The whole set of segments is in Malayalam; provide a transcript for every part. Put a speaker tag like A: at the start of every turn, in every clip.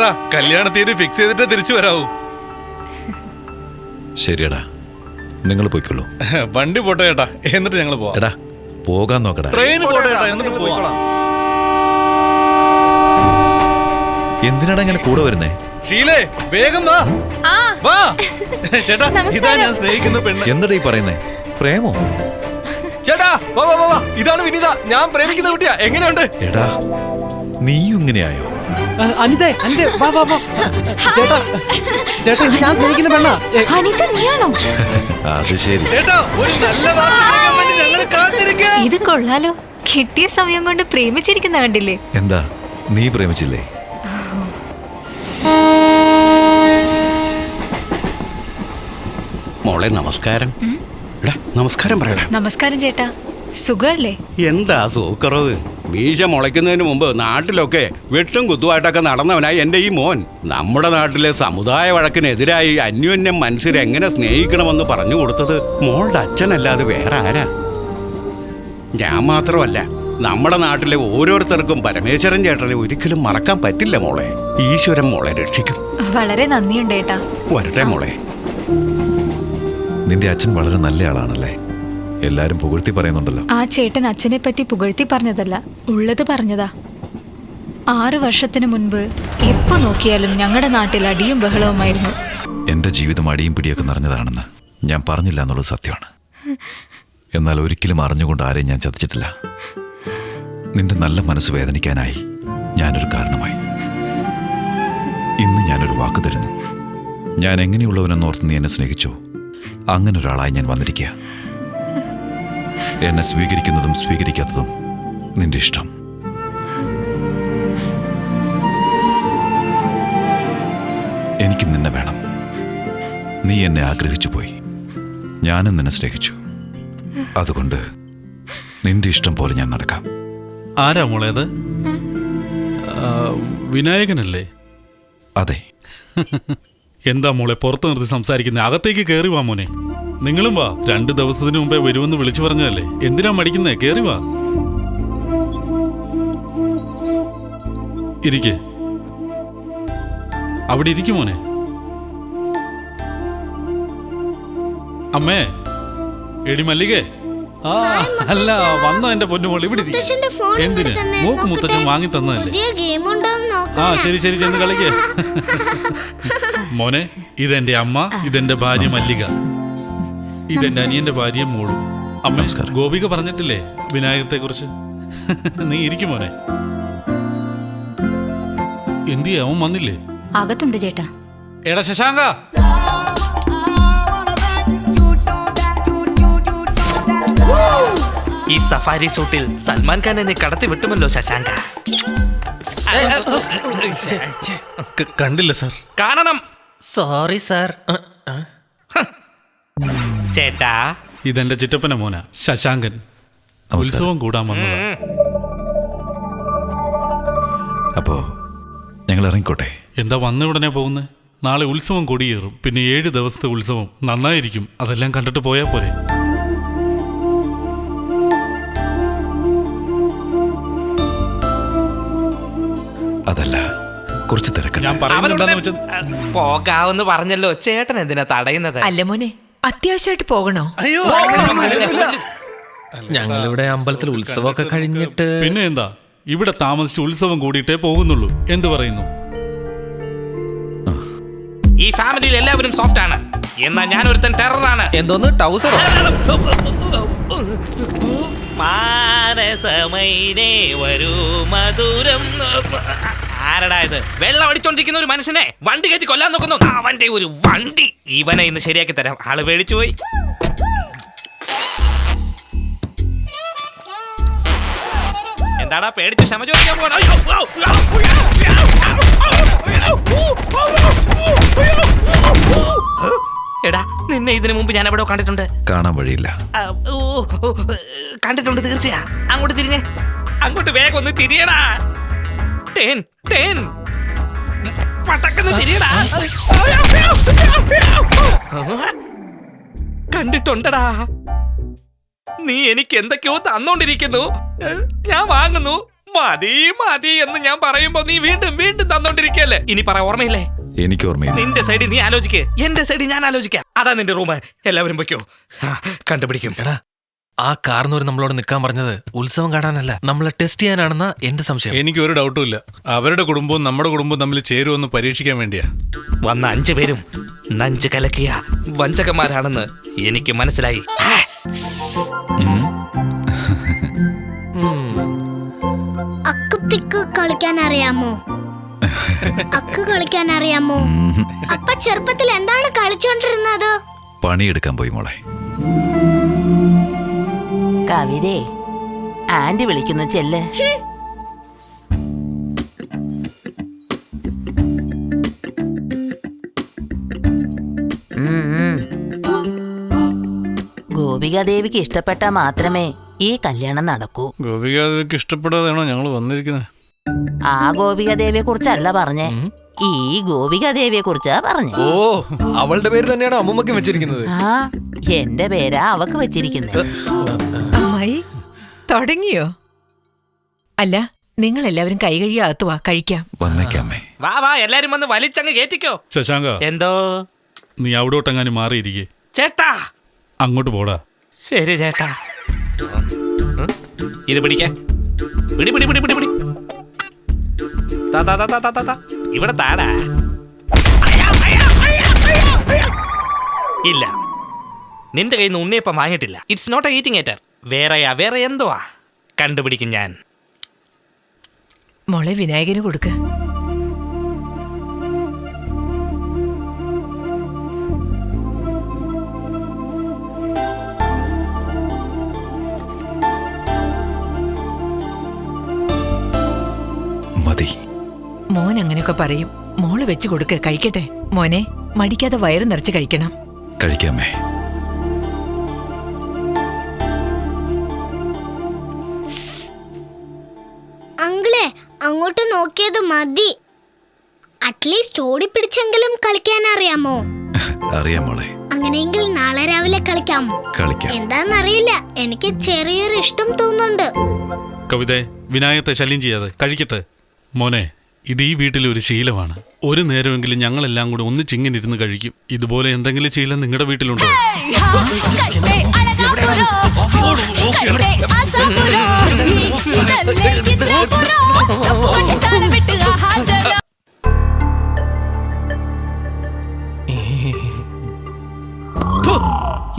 A: ചേട്ടാ കല്യാണ തീയതി ഫിക്സ് ചെയ്തിട്ട് തിരിച്ചു വരാവൂ.
B: ശരിയടാ നിങ്ങൾ പോയിക്കൊള്ളൂ.
A: വണ്ടി പോട്ടെ ചേട്ടാ എന്നിട്ട് ഞങ്ങൾ പോവാം.
B: എടാ പോകാൻ നോക്കടാ.
A: ട്രെയിൻ പോട്ടെ ചേട്ടാ എന്നിട്ട് പോവാം.
B: എന്തിനാടാ ഇങ്ങനെ കൂടെ വരുന്നേ?
A: ഷീലേ വേഗം വാ.
C: ആ.
A: വാ. ചേട്ടാ ഇതാ ഞാൻ സ്നേഹിക്കുന്ന പെണ്ണ്.
B: എന്താടാ ഈ പറയുന്നേ? പ്രേമോ?
A: ചേട്ടാ വാ വാ വാ, ഇതാണ് വിനീത. ഞാൻ പ്രേമിക്കുന്ന കുട്ടിയാ. എങ്ങനെയുണ്ട്?
B: എടാ നീയും ഇങ്ങനെയായോ?
D: അനിതേ അനിതേ വാ വാ വാ. ചേട്ടാ ചേട്ടാ ഇത് ഞാൻ സ്നേഹിക്കുന്ന പെണ്ണാ.
C: അനിത നീയാണോ?
B: അത് ശരി.
A: ചേട്ടാ ഒരു നല്ല വാർത്ത വേണ്ടി ഞങ്ങൾ കാത്തിരിക്കുക
C: ഇത് കൊള്ളാലോ. കിട്ടിയ സമയം കൊണ്ട് പ്രേമിച്ചിരിക്കുന്ന കണ്ടില്ലേ?
B: എന്താ? നീ പ്രേമിച്ചില്ലേ?
E: മോളെ നമസ്കാരം. നമസ്കാരം പറയടാ.
C: നമസ്കാരം ചേട്ടാ. സുഖല്ലേ?
E: എന്താ സൂക്കറവ് മീശ മുളയ്ക്കുന്നതിന് മുമ്പ് നാട്ടിലൊക്കെ വെട്ടും കുത്തുമായിട്ടൊക്കെ നടന്നവനായി എന്റെ ഈ മോൻ. നമ്മുടെ നാട്ടിലെ സമുദായ വഴക്കിനെതിരായി അന്യോന്യം മനുഷ്യരെ എങ്ങനെ സ്നേഹിക്കണമെന്ന് പറഞ്ഞു കൊടുത്തത് മോളുടെ അച്ഛനല്ലാതെ വേറെ ആരാ? ഞാൻ മാത്രമല്ല നമ്മുടെ നാട്ടിലെ ഓരോരുത്തർക്കും പരമേശ്വരൻ ചേട്ടനെ ഒരിക്കലും മറക്കാൻ പറ്റില്ല മോളെ. ഈശ്വരൻ മോളെ രക്ഷിക്കും.
C: വളരെ നന്ദിയുണ്ട് ഏട്ടാ.
E: വരട്ടെ മോളെ.
B: നിന്റെ അച്ഛൻ വളരെ നല്ല ആളാണല്ലേ എല്ലാരും പുകഴ്ത്തി പറയുന്നുണ്ടല്ലോ.
C: ആ ചേട്ടൻ അച്ഛനെ പറ്റി പുകഴ്ത്തി പറഞ്ഞതല്ല ഉള്ളത് പറഞ്ഞതാ. ആറു വർഷത്തിന് മുൻപ് എപ്പോ നോക്കിയാലും ഞങ്ങളുടെ നാട്ടിൽ അടിയും ബഹളവുമായിരുന്നു.
B: എന്റെ ജീവിതം അടിയും പിടിയൊക്കെ നിറഞ്ഞതാണെന്ന് ഞാൻ പറഞ്ഞില്ല എന്നുള്ളത് സത്യമാണ്. എന്നാൽ ഒരിക്കലും അറിഞ്ഞുകൊണ്ട് ആരെയും ഞാൻ ചതിച്ചിട്ടില്ല. നിന്റെ നല്ല മനസ്സ് വേദനിക്കാനായി ഞാനൊരു കാരണമായി. ഇന്ന് ഞാനൊരു വാക്ക് തരുന്നു. ഞാൻ എങ്ങനെയുള്ളവനെന്നോർത്ത് നീ എന്നെ സ്നേഹിച്ചോ? അങ്ങനെ ഒരാളായി ഞാൻ വന്നിരിക്കുക. എന്നെ സ്വീകരിക്കുന്നതും സ്വീകരിക്കാത്തതും നിന്റെ ഇഷ്ടം. എനിക്ക് നിന്നെ വേണം. നീ എന്നെ ആഗ്രഹിച്ചു പോയി. ഞാനും നിന്നെ സ്നേഹിച്ചു. അതുകൊണ്ട് നിന്റെ ഇഷ്ടം പോലെ ഞാൻ നടക്കാം.
A: ആരാ മോളേത് വിനായകനല്ലേ?
B: അതെ.
A: എന്താ മോളെ പുറത്ത് നിർത്തി സംസാരിക്കുന്നത് അകത്തേക്ക് കയറി വാ മോനെ. നിങ്ങളും വാ. രണ്ടു ദിവസത്തിന് മുമ്പേ വരുമെന്ന് വിളിച്ചു പറഞ്ഞതല്ലേ? എന്തിനാ മടിക്കുന്നേ? കേറി വാ. ഇരിക്കേ. അവിടെ ഇരിക്കും മോനെ. അമ്മേ എടി മല്ലികേ. ആ അല്ല വന്നോ എന്റെ പൊന്നുമോൾ ഇവിടെ എന്തിന്? മൂക്ക് മുത്തച്ഛൻ വാങ്ങി തന്നതല്ലേ?
F: പുതിയ ഗെയിം ഉണ്ടോന്ന്
A: ആ ശരി ശരി ചെന്ന് കളിക്കേ. മോനെ ഇതെന്റെ അമ്മ ഇതെന്റെ ഭാര്യ മല്ലിക. ഇതെന്റെ അനിയന്റെ ഭാര്യ മോളും. അമ്മ
B: നമസ്കാരം.
A: ഗോപിക പറഞ്ഞിട്ടില്ലേ വിനായകത്തെ കുറിച്ച് നീ ഇരിക്കും മോനെ. എന്തിയെ അവൻ വന്നില്ലേ?
C: അകത്തുണ്ട് ചേട്ടാ.
A: എടാ ശശാങ്ക.
G: ഈ സഫാരി സൂട്ടിൽ സൽമാൻ ഖാൻ എന്നെ കടത്തി വിട്ടുമല്ലോ ശശാങ്ക.
A: കണ്ടില്ല സാർ.
G: കാണണം. Sorry sir. ചേട്ടാ.
A: ഇതെന്റെ ചിറ്റപ്പന മോന ശശാങ്കൻ. ഉത്സവം കൂടാൻ വന്നതാ.
B: അപ്പോ ഞങ്ങൾ ഇറങ്ങിക്കോട്ടെ?
A: എന്താ വന്ന ഉടനെ പോകുന്നത് നാളെ ഉത്സവം കൊടിയേറും. പിന്നെ ഏഴ് ദിവസത്തെ ഉത്സവം നന്നായിരിക്കും. അതെല്ലാം കണ്ടിട്ട് പോയാ പോരെ.
B: അതല്ല കുറച്ച് തിരക്കുണ്ട്?
A: ഞാൻ വെച്ചാൽ
G: പോകാവെന്ന് പറഞ്ഞല്ലോ. ചേട്ടൻ എന്തിനാ തടയുന്നത്?
H: അല്ല മോനെ അത്യാവശ്യമായിട്ട് പോകണോ?
G: അയ്യോ ഞങ്ങളിവിടെ അമ്പലത്തിൽ ഉത്സവമൊക്കെ കഴിഞ്ഞിട്ട്
A: പിന്നെ എന്താ? ഇവിടെ താമസിച്ച് ഉത്സവം കൂടിയിട്ടേ പോകുന്നുള്ളൂ. എന്ത് പറയുന്നു?
G: ഈ ഫാമിലിയിൽ എല്ലാവരും സോഫ്റ്റ് ആണ് എന്നാ ഞാൻ ഒരുത്തൻ ടെററാണ്.
D: എന്തോന്ന് ടൗസറോ?
G: മാനസമൈനേ വരൂ മധുരം. ആരടാ ഇത് വെള്ളം അടിച്ചോണ്ടിരിക്കുന്ന ഒരു മനുഷ്യനെ വണ്ടി കയറ്റി കൊല്ലാൻ നോക്കുന്നു അവന്റെ ഒരു വണ്ടി ഇവനെ ഇന്ന് ശരിയാക്കി തരാം ആൾ പേടിച്ചു പോയി എന്താടാ പേടിച്ച് ക്ഷമ ചോദിക്കാൻ പോകണം എടാ നിന്നെ ഇതിനു മുമ്പ് ഞാൻ എവിടെ കണ്ടിട്ടുണ്ട്
B: കാണാൻ വഴിയില്ല
G: ആ, ഓ, കണ്ടിട്ടുണ്ട് തീർച്ചയാ അങ്ങോട്ട് തിരിഞ്ഞേ അങ്ങോട്ട് വേഗം ഒന്ന് തിരിയടാ ടേൻ തേൻ. പട്ടക്കെന്ന് തിരിയടാ. കണ്ടിട്ടുണ്ടടാ. നീ എനിക്ക് എന്തൊക്കെയോ തന്നോണ്ടിരിക്കുന്നു. ഞാൻ വാങ്ങുന്നു. മതി മതി എന്ന് ഞാൻ പറയുമ്പോ നീ വീണ്ടും വീണ്ടും തന്നോണ്ടിരിക്കല്ലേ? ഇനി പറ ഓർമ്മയില്ലേ?
B: എനിക്ക് ഓർമ്മയില്ല.
G: നിന്റെ സൈഡിൽ നീ ആലോചിക്കേ. എന്റെ സൈഡിൽ ഞാൻ ആലോചിക്കാം. അതാ നിന്റെ റൂം എല്ലാവരും വയ്ക്കോ കണ്ടുപിടിക്കും.
F: എടാ ആ കാർന്നവർ നമ്മളോട് നിൽക്കാൻ പറഞ്ഞത് ഉത്സവം കാണാനല്ല. നമ്മളെ ടെസ്റ്റ് ചെയ്യാനാണെന്ന എന്റെ സംശയം.
A: എനിക്ക് ഒരു ഡൗട്ടും ഇല്ല. അവരുടെ കുടുംബവും നമ്മുടെ കുടുംബവും തമ്മിൽ ചേരുമെന്ന് പരീക്ഷിക്കാൻ വേണ്ടിയാ.
G: വന്ന അഞ്ചു പേരും നഞ്ച് കലക്കിയ വഞ്ചകന്മാരാണെന്ന് എനിക്ക് മനസ്സിലായി.
I: കളിക്കാൻ അറിയാമോ? അക്ക് കളിക്കാൻ അറിയാമോ? അപ്പ ചെറുപ്പത്തിൽ എന്താണ് കളിച്ചോണ്ടിരുന്നത്?
B: പണിയെടുക്കാൻ പോയി മോളെ.
J: കവിതേ. ആന്റി വിളിക്കുന്നു ചെല്ല്. ഗോപികാദേവിക്ക് ഇഷ്ടപ്പെട്ടാ മാത്രമേ ഈ കല്യാണം നടക്കൂ.
A: ഗോപികാദേവിക്ക് ഇഷ്ടപ്പെടാതെയാണോ ഞങ്ങൾ വന്നിരിക്കുന്നത്
J: ആ ഗോപികാദേവിയെ കുറിച്ചല്ല പറഞ്ഞേ. ഈ ഗോപികാദേവിയെ കുറിച്ചാ പറഞ്ഞേ.
F: ഓ അവളുടെ പേര് തന്നെയാണ് അമ്മൂമ്മയ്ക്ക് വെച്ചിരിക്കുന്നത്.
J: ആ എന്റെ പേരാ അവക്ക് വെച്ചിരിക്കുന്നത്
H: തുടങ്ങിയോ? അല്ല നിങ്ങൾ എല്ലാവരും കൈ കഴുകി വാ കഴിക്കാം.
B: വന്നേക്കാമേ.
G: വാ വാ എല്ലാരും വന്ന് വലിച്ചങ്ങ് കേറ്റിക്കോ.
A: ശശാങ്ക.
G: എന്തോ?
A: നീ അവിടോട്ടെങ്ങാനും മാറിയിരിക്കേ.
G: ചേട്ടാ!
A: അങ്ങോട്ട് പോടാ.
G: ശരി ചേട്ടാ. ഇത് പിടിക്ക. പിടി പിടി പിടി പിടി പിടി. താ, താ, താ, താ, താ, താ, താ. ഇവിടെ താടാ. ഇല്ല. നിന്റെ കയ്യിൽ നിന്ന് ഉണ്ണിയപ്പം വാങ്ങിയിട്ടില്ല. It's not a eating eater വേറെയാ വേറെ എന്തുവാ? കണ്ടുപിടിക്കും ഞാൻ.
H: മോളെ വിനായകന് കൊടുക്ക.
B: മതി.
H: മോൻ അങ്ങനെയൊക്കെ പറയും. മോൾ വെച്ച് കൊടുക്ക കഴിക്കട്ടെ. മോനെ മടിക്കാതെ വയറ് നിറച്ച് കഴിക്കണം.
B: കഴിക്കാമേ.
I: നോക്കിയത് മതി അറ്റ്ലീസ്റ്റ് ഓടിപ്പിടിച്ചെങ്കിലും കളിക്കാൻ അറിയാമോ
B: അറിയാം മോളെ
I: അങ്ങനെയെങ്കിൽ നാളെ രാവിലെ കളിക്കാം
B: കളിക്കാം
I: എന്താന്നറിയില്ല എനിക്ക് ചെറിയൊരു ഇഷ്ടം തോന്നുന്നുണ്ട്
A: കവിത വിനായകത്തെ ശല്യം ചെയ്യാതെ കഴിക്കട്ടെ മോനെ ഇത് ഈ വീട്ടിലെ ഒരു ശീലമാണ് ഒരു നേരമെങ്കിലും ഞങ്ങളെല്ലാം കൂടെ ഒന്നിച്ചിങ്ങനെ ഇരുന്ന് കഴിക്കും ഇതുപോലെ എന്തെങ്കിലും ശീലം നിങ്ങളുടെ വീട്ടിലുണ്ടോ
G: ഫു,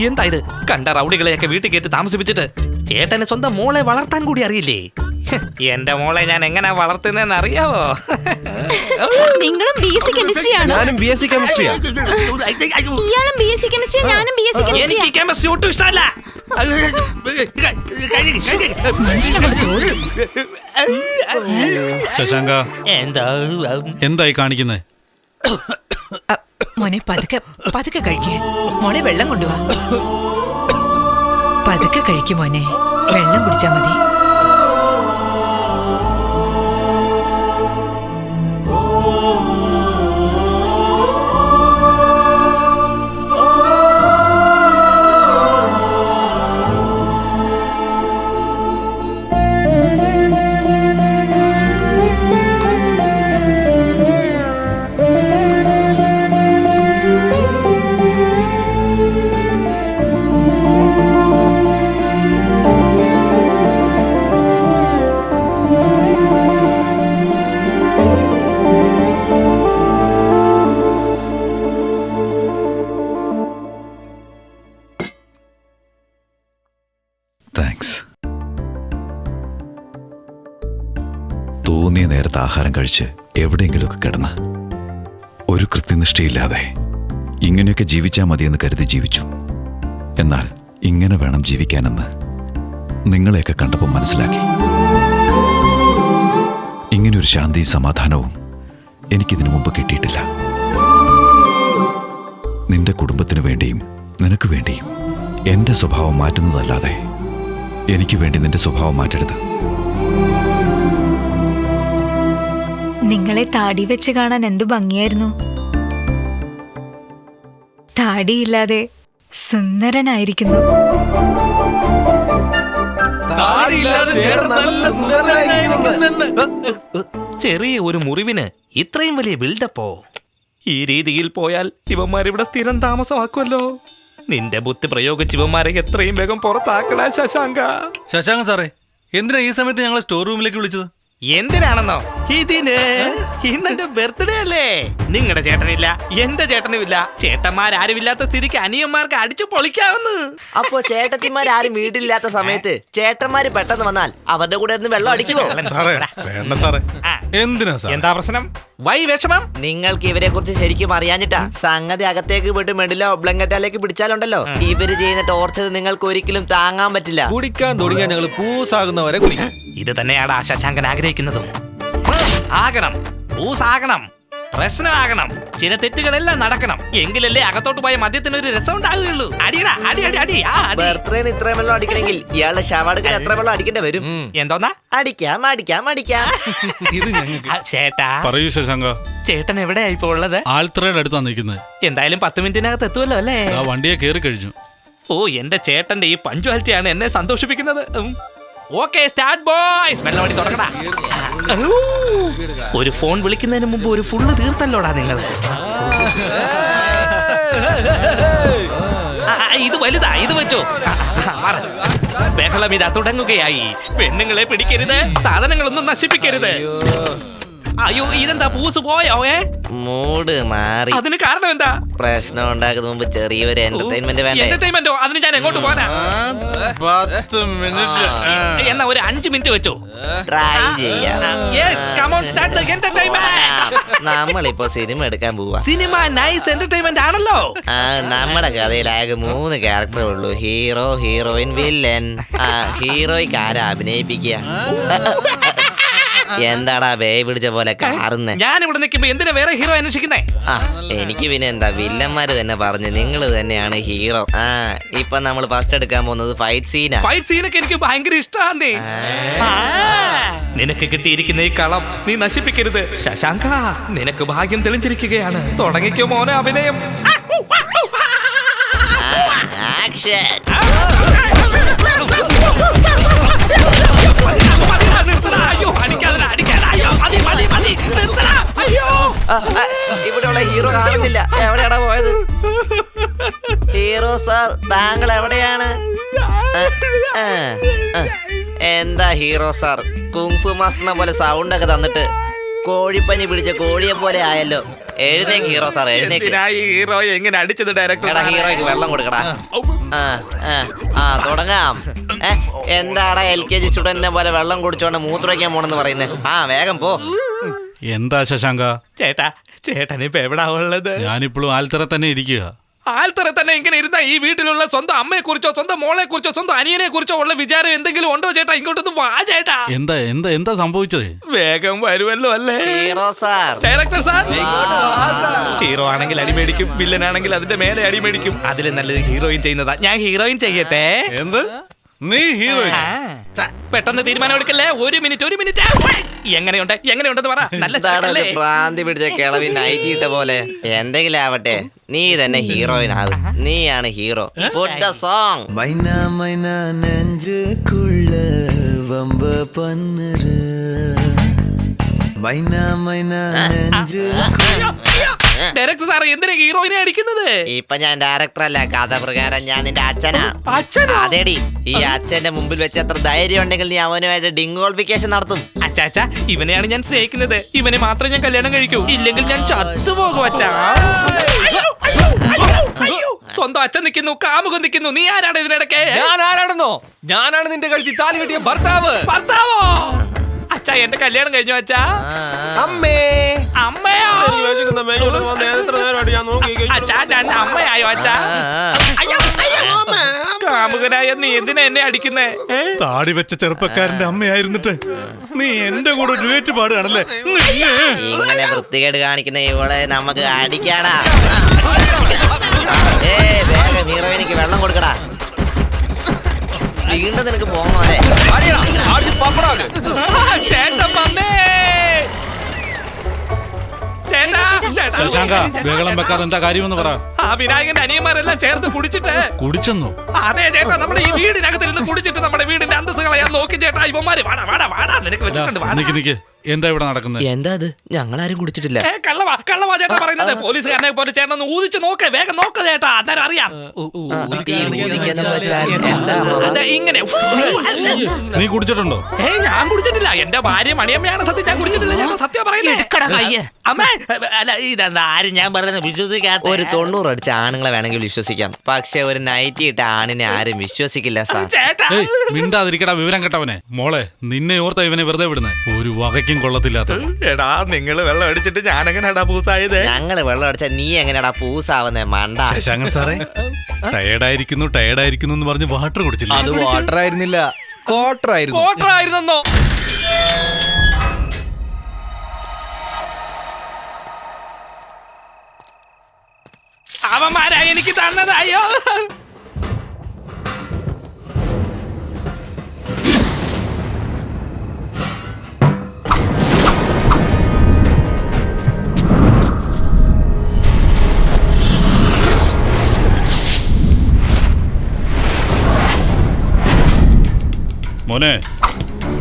G: എന്താ ഇത്? കണ്ട റൗഡികളെയൊക്കെ വീട്ടിൽ കയറ്റി താമസിപ്പിച്ചിട്ട് ചേട്ടന് സ്വന്തം മോളെ വളർത്താൻ കൂടി അറിയില്ലേ? എന്റെ മോളെ ഞാൻ എങ്ങനെ വളർത്തുന്നതെന്ന് അറിയാവോ?
C: നിങ്ങളും ബി എസ് സി കെമിസ്ട്രിയാണ്
F: ഞാനും ബി എസ് സി കെമിസ്ട്രിയാ
C: ഇയാളും ബി എസ് സി കെമിസ്ട്രി ഞാനും ബി എസ് സി
G: എനിക്ക് കെമിസ്ട്രി ഒട്ടും ഇഷ്ടമല്ല.
A: ശശാങ്ക
G: എന്താ?
A: എന്തായി കാണിക്കുന്നത്
H: അ, മോനെ പതുക്കെ പതുക്കെ കഴിക്കേ. മോളെ വെള്ളം കൊണ്ടുവാ. പതുക്കെ കഴിക്കും മോനെ. വെള്ളം കുടിച്ചാ മതി.
B: ആഹാരം കഴിച്ച് എവിടെയെങ്കിലുമൊക്കെ കിടന്ന് ഒരു കൃത്യനിഷ്ഠയില്ലാതെ ഇങ്ങനെയൊക്കെ ജീവിച്ചാൽ മതിയെന്ന് കരുതി ജീവിച്ചു. എന്നാൽ ഇങ്ങനെ വേണം ജീവിക്കാനെന്ന് നിങ്ങളെയൊക്കെ കണ്ടപ്പോൾ മനസ്സിലാക്കി. ഇങ്ങനൊരു ശാന്തിയും സമാധാനവും എനിക്കിതിനു മുമ്പ് കിട്ടിയിട്ടില്ല. നിന്റെ കുടുംബത്തിനു വേണ്ടിയും നിനക്ക് വേണ്ടിയും എന്റെ സ്വഭാവം മാറ്റുന്നതല്ലാതെ എനിക്ക് വേണ്ടി നിന്റെ സ്വഭാവം മാറ്റരുത്.
C: നിങ്ങളെ താടി വെച്ച് കാണാൻ എന്തു ഭംഗിയായിരുന്നു? താടിയില്ലാതെ സുന്ദരനായിരിക്കുന്നു.
G: ചെറിയ ഒരു മുറിവിന് ഇത്രയും വലിയ ബിൽഡപ്പോ? ഈ രീതിയിൽ പോയാൽ ഇവന്മാരിവിടെ സ്ഥിരം താമസമാക്കുമല്ലോ നിന്റെ ബുദ്ധി പ്രയോഗിച്ച് ഇവന്മാരെ എത്രയും വേഗം പുറത്താക്കടാ ശശാങ്ക.
A: ശശാങ്ക സാറേ എന്തിനാ ഈ സമയത്ത് ഞങ്ങളെ സ്റ്റോർ റൂമിലേക്ക് വിളിച്ചത്?
G: എന്തിനാണെന്നോ? ഇതിന് ഇന്നെന്റെ ബർത്ത്ഡേ അല്ലേ? നിങ്ങളുടെ ചേട്ടനില്ല എന്റെ ചേട്ടനുമില്ല. ചേട്ടന്മാരാരുമില്ലാത്ത സ്ഥിതിക്ക് അനിയന്മാർക്ക് അടിച്ചു പൊളിക്കാവുന്നു.
K: അപ്പോ ചേട്ടത്തിമാരും വീട്ടിലില്ലാത്ത സമയത്ത് ചേട്ടന്മാര് പെട്ടെന്ന് വന്നാൽ അവരുടെ കൂടെ ഇരുന്ന് വെള്ളം അടിക്കുമോ
A: സാറേ വേണ്ട. സാറേ. എന്തിനാ സാർ
G: എന്താ പ്രശ്നം? വൈ വിഷമം?
K: നിങ്ങൾക്ക് ഇവരെ കുറിച്ച് ശരിക്കും അറിയാഞ്ഞിട്ടാ സംഗതി അകത്തേക്ക് വിട്ട് മെഡിലോ ബ്ലങ്കറ്റാലേക്ക് പിടിച്ചാലുണ്ടല്ലോ. ഇവർ ചെയ്യുന്ന ടോർച്ചർ നിങ്ങൾക്ക് ഒരിക്കലും താങ്ങാൻ പറ്റില്ല.
F: കുടിക്കാൻ തുടങ്ങിയാൽ ഞങ്ങൾ പൂസാകുന്നവരെ കുടിക്കും.
G: ഇത് തന്നെയാണ് ആ ശശാങ്കൻ ആഗ്രഹിക്കുന്നതും. ആകണം. ഊസാകണം. പ്രശ്നമാകണം. ചില തെറ്റുകളെല്ലാം നടക്കണം. എങ്കിലല്ലേ അകത്തോട്ട് പോയ മദ്യത്തിന് ഒരു രസം ഉണ്ടാകുകയുള്ളൂ അടിയടാ അടി അടി അടി. ആ അടി.
K: ബർത്ത്ഡേന് ഇത്രയും വെള്ളം അടിക്കണമെങ്കിൽ ഇയാളുടെ ശവാടുക്കിന് എത്ര വെള്ളം അടിക്കേണ്ടി വരും?
G: എന്തോന്നാ?
K: അടിക്കാം അടിക്കാം അടിക്കാം.
A: ഇത് ഞങ്ങൾക്ക്.
G: ആ, ചേട്ടാ.
A: പറയൂ ശശാങ്ക.
G: ചേട്ടൻ എവിടെയാ ഇപ്പൊ ഉള്ളത്?
A: ആൾത്രയുടെ അടുത്താണ് നിൽക്കുന്നത്.
G: എന്തായാലും പത്ത് മിനിറ്റിനകത്ത് എത്തുമല്ലോ അല്ലേ?
A: ആ വണ്ടിയെ കയറി കഴിഞ്ഞു.
G: ഓ എന്റെ ചേട്ടന്റെ ഈ പഞ്ച്വാലിറ്റിയാണ് എന്നെ സന്തോഷിപ്പിക്കുന്നത്. Okay start boys. വെള്ളമടി തുടങ്ങടാ ഒരു ഫോൺ വിളിക്കുന്നതിന് മുമ്പ് ഒരു ഫുള്ള് തീർത്തല്ലോടാ നിങ്ങൾ ഇത് വലുതാ ഇത് വെച്ചോ. ബഹളം ഇതാ തുടങ്ങുകയായി. പെണ്ണുങ്ങളെ പിടിക്കരുത് സാധനങ്ങളൊന്നും നശിപ്പിക്കരുത്. അയ്യോ ഇതെന്താ പൂസ് പോയോ ഏ?
K: മൂഡ് മാറി.
G: അതിന് കാരണം എന്താ?
K: പ്രശ്നം ഉണ്ടാക്കുന്ന മുമ്പ് ചെറിയൊരു എന്റർടൈൻമെന്റ് വേണ്ട?
G: എന്റർടൈൻമെന്റോ അതിന് ഞാൻ എങ്ങോട്ട് പോകാനാ?
A: പത്ത് മിനിറ്റ്.
G: എന്നാ ഒരു അഞ്ച് മിനിറ്റ് വെച്ചോ.
K: ട്രൈ ചെയ്യാം.
G: Yes come on start the entertainment
K: നമ്മളിപ്പോ സിനിമ എടുക്കാൻ പോവാ.
G: സിനിമ നൈസ് എന്റർടൈൻമെന്റ് ആണല്ലോ.
K: ആ നമ്മുടെ കഥയിൽ ആകെ മൂന്ന് ക്യാരക്ടറേ ഉള്ളൂ. ഹീറോ ഹീറോയിൻ വില്ലൻ ആ ഹീറോയ്ക്ക് ആരാ അഭിനയിപ്പിക്കുക? എന്താടാ വേ പിടിച്ച പോലെ കാറുന്നേ?
G: ഞാൻ ഇവിടെ നിൽക്കുമ്പോ എന്തിനാ വേറെ ഹീറോ അന്വേഷിക്കുന്നേ?
K: ആ എനിക്ക് പിന്നെ എന്താ വില്ലന്മാര് തന്നെ പറഞ്ഞു നിങ്ങൾ തന്നെയാണ് ഹീറോ ആ ഇപ്പൊ നമ്മൾ ഫസ്റ്റ് എടുക്കാൻ പോകുന്നത് ഫൈറ്റ് സീനാ
G: ഫൈറ്റ് സീനൊക്കെ എനിക്ക് ഭയങ്കര ഇഷ്ടമാണ് നിനക്ക് കിട്ടിയിരിക്കുന്ന ഈ കളം നീ നശിപ്പിക്കരുത്. ശശാങ്ക നിനക്ക് ഭാഗ്യം തെളിഞ്ഞിരിക്കുകയാണ്. തുടങ്ങിക്കോ മോനെ അഭിനയം.
K: ആക്ഷൻ. സാർ താങ്കൾ എവിടെയാണ്. എന്താ ഹീറോ സാർ? കുങ്ഫു മാസ്റ്ററിനെ പോലെ സൗണ്ട് ഒക്കെ തന്നിട്ട് കോഴിപ്പനി പിടിച്ച കോഴിയെ പോലെ ആയല്ലോ. എഴുന്നേക്ക് ഹീറോ സാർ എഴുന്നേക്ക്.
G: ഹീറോ എങ്ങനെ അടിച്ചത് ഡയറക്ടർ
K: എടാ ഹീറോയ്ക്ക് വെള്ളം കൊടുക്കടാ. ആ. തുടങ്ങാം. എന്താടാ എൽ കെ ജി സ്റ്റുഡന്റിനെ പോലെ വെള്ളം കുടിച്ചോണ്ട് മൂത്രയ്ക്കാൻ പോണെന്ന് പറയുന്നത് ആ വേഗം പോ.
A: എന്താ ശശാങ്ക?
G: ചേട്ടാ ചേട്ടനിപ്പോ എവിടാ ഉള്ളത്?
A: ഞാനിപ്പോഴും ആൽത്തറ തന്നെ ഇരിക്കുക
G: ആൾത്തറ തന്നെ ഇങ്ങനെ ഇരുന്ന ഈ വീട്ടിലുള്ള സ്വന്തം അമ്മയെ കുറിച്ചോ സ്വന്തം മോളെ കുറിച്ചോ സ്വന്തം അനിയനെ കുറിച്ചോ ഉള്ള വിചാരം എന്തെങ്കിലും ഉണ്ടോ ചേട്ടാ? ഇങ്ങോട്ടൊന്ന് വാ ചേട്ടാ.
A: എന്താ എന്താ എന്താ സംഭവിച്ചത്?
G: വേഗം വരുമല്ലോ അല്ലേ?
K: Hero sir.
G: Director sir. Hero ആണെങ്കിൽ അടിമേടിക്കും വില്ലൻ ആണെങ്കിൽ അതിന്റെ മേലെ അടിമേടിക്കും അതിൽ നല്ലത് ഹീറോയിൻ ചെയ്യുന്നതാ. ഞാൻ ഹീറോയിൻ ചെയ്യട്ടെ?
A: എന്ത്? നീ
G: ഹീറോയിൻ. പെട്ടെന്ന് തീരുമാനം എടുക്കല്ലേ? ഒരു മിനിറ്റ് ഒരു മിനിറ്റ്. എങ്ങനെയുണ്ട് എങ്ങനെയുണ്ടെന്ന് പറ നല്ല
K: എന്താണ്
G: ചേട്ടല്ലേ?
K: ഒരു ഭ്രാന്തി പിടിച്ച കിളവി നൈറ്റി ഇട്ട പോലെ എന്തെങ്കിലും ആവട്ടെ നീ തന്നെ ഹീറോയിൻ ആകും നീയാണ് ഹീറോ Put the song
D: மைனா மைனா நெஞ்சுக்குள்ள வம்ப பண்ணுற மைனா மைனா நெஞ்சு
G: ഡയറക്ടർ സാർ എന്തിനാ ഹീറോയിനെ അടിക്കുന്നത്
K: ഇപ്പൊ ഞാൻ ഡയറക്ടർ അല്ല കഥ പ്രകാരം ഞാൻ നിന്റെ അച്ഛനാ
G: അച്ഛനോ?
K: അതേടി ഈ അച്ഛന്റെ മുമ്പിൽ വെച്ച് എത്ര ധൈര്യം ഉണ്ടെങ്കിൽ നീ അവനുമായിട്ട് ഡിങ്കോൾഫിക്കേഷൻ നടത്തും
G: അച്ഛാ ഇവനെയാണ് ഞാൻ സ്നേഹിക്കുന്നത്. ഇവനെ മാത്രം ഞാൻ കല്യാണം കഴിക്കൂ. ഇല്ലെങ്കിൽ ഞാൻ ചത്തുപോകും അച്ഛാ. സ്വന്തം അച്ഛൻ നിൽക്കുന്നു കാമുകം നിൽക്കുന്നു. നീ ആരാണ് ഇതിനിടയ്ക്ക്?
F: ഞാൻ ആരാണെന്നോ? ഞാനാണ് നിന്റെ കഴുത്തി താലി കെട്ടിയ ഭർത്താവ്.
G: ഭർത്താവോ? അച്ഛാ എന്റെ കല്യാണം കഴിഞ്ഞു അച്ഛാ.
F: അമ്മേ.
G: അമ്മയോ? അച്ഛാ ഞാൻ അമ്മയായോ അച്ഛാ? അയ്യോ, അയ്യോ. കാമുകനായ നീ എന്തിനാ എന്നെ അടിക്കുന്നേ?
A: താടി വെച്ച ചെറുപ്പക്കാരന്റെ അമ്മയായിരുന്നിട്ട് നീ എന്റെ കൂടെ ഡുവേറ്റ് പാടുകയാണല്ലേ?
K: ഇങ്ങനെ വൃത്തികേട് കാണിക്കുന്ന ഇവിടെ നമുക്ക് അടിക്കാടാ. ഏ വേഗം ഹീറോയിനിക്ക് വെള്ളം കൊടുക്കടാ. വീണ്ടും നിനക്ക്
A: ശശാങ്ക ബഹളം വെക്കാതെ എന്താ കാര്യമെന്ന് പറ.
G: ആ വിനായകന്റെ അനിയന്മാരെല്ലാം ചേർത്ത് കുടിച്ചിട്ട്.
A: കുടിച്ചെന്നോ?
G: അതെ ചേട്ടാ നമ്മുടെ ഈ വീടിനകത്തിരുന്ന് കുടിച്ചിട്ട് നമ്മുടെ വീടിന്റെ നോക്കി ചേട്ടാ ഇവന്മാര് വാടാ വാടാ വാടാ നിനക്ക് വെച്ചിട്ടുണ്ട് വാടാ.
A: നിക്ക് നിക്ക്. എന്താ ഇവിടെ നടക്കുന്നത്
K: എന്താ അത്? ഞങ്ങളാരും കുടിച്ചിട്ടില്ല.
G: കള്ളവാ കള്ളവാ ചേട്ടാ പറയുന്നത്. പോലീസുകാരനെ പോലെ ചേട്ടൻ ഒന്ന് ഊതിച്ച് നോക്ക് വേഗം നോക്ക് ചേട്ടാ അന്നേരം അറിയാം? അതെ ഇങ്ങനെ.
A: നീ കുടിച്ചിട്ടുണ്ടോ?
G: ഏയ് ഞാൻ കുടിച്ചിട്ടില്ല. എന്റെ ഭാര്യ മണിയമ്മയാണ് സത്യം. ഞാൻ കുടിച്ചിട്ടില്ല. ഞാൻ സത്യം പറയുന്നത് അമ്മേ അല്ല ഇതെന്താ? ആരും ഞാൻ പറയുന്നത് വിശ്വസിക്കാത്ത
K: ഒരു തൊണ്ണൂറ് അടിച്ച ആണുങ്ങളെ വേണമെങ്കിൽ വിശ്വസിക്കാം. പക്ഷെ ഒരു നൈറ്റി ഇട്ട ആണിനെ ആരും വിശ്വസിക്കില്ല സാർ.
G: ചേട്ടാ
A: ഏയ് മിണ്ടാതിരിക്കടാ വിവരം കേട്ടവനെ. മോളെ നിന്നെ ഓർത്ത ഇവനെ വെറുതെ വിടുന്നേ ഒരു വകയ്ക്കും കൊള്ളത്തില്ലാത്ത
G: എടാ നിങ്ങൾ വെള്ളം അടിച്ചിട്ട് ഞാൻ എങ്ങനെയാടാ പൂസായത്?
K: ഞങ്ങൾ വെള്ളം അടിച്ച നീ എങ്ങനെയാടാ പൂസാവുന്നേ മണ്ട.
A: ശശാങ്കൻ സാറേ ടയർഡായിരിക്കുന്നു ടയർഡായിരിക്കുന്നു എന്ന് പറഞ്ഞ് വാട്ടർ കുടിച്ചില്ല?
D: അത് വാട്ടർ ആയിരുന്നില്ല ക്വാർട്ടർ ആയിരുന്നു
G: ക്വാർട്ടർ എനിക്ക് തന്നത് അയ്യോ
A: മോനെ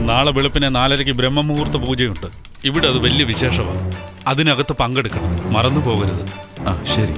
A: നാളെ വെളുപ്പിനെ നാലരയ്ക്ക് ബ്രഹ്മമുഹൂർത്ത പൂജയുണ്ട്. ഇവിടെ അത് വലിയ വിശേഷമാണ്. അതിനകത്ത് പങ്കെടുക്കണം. മറന്നു പോകരുത്
B: ആ ശരി.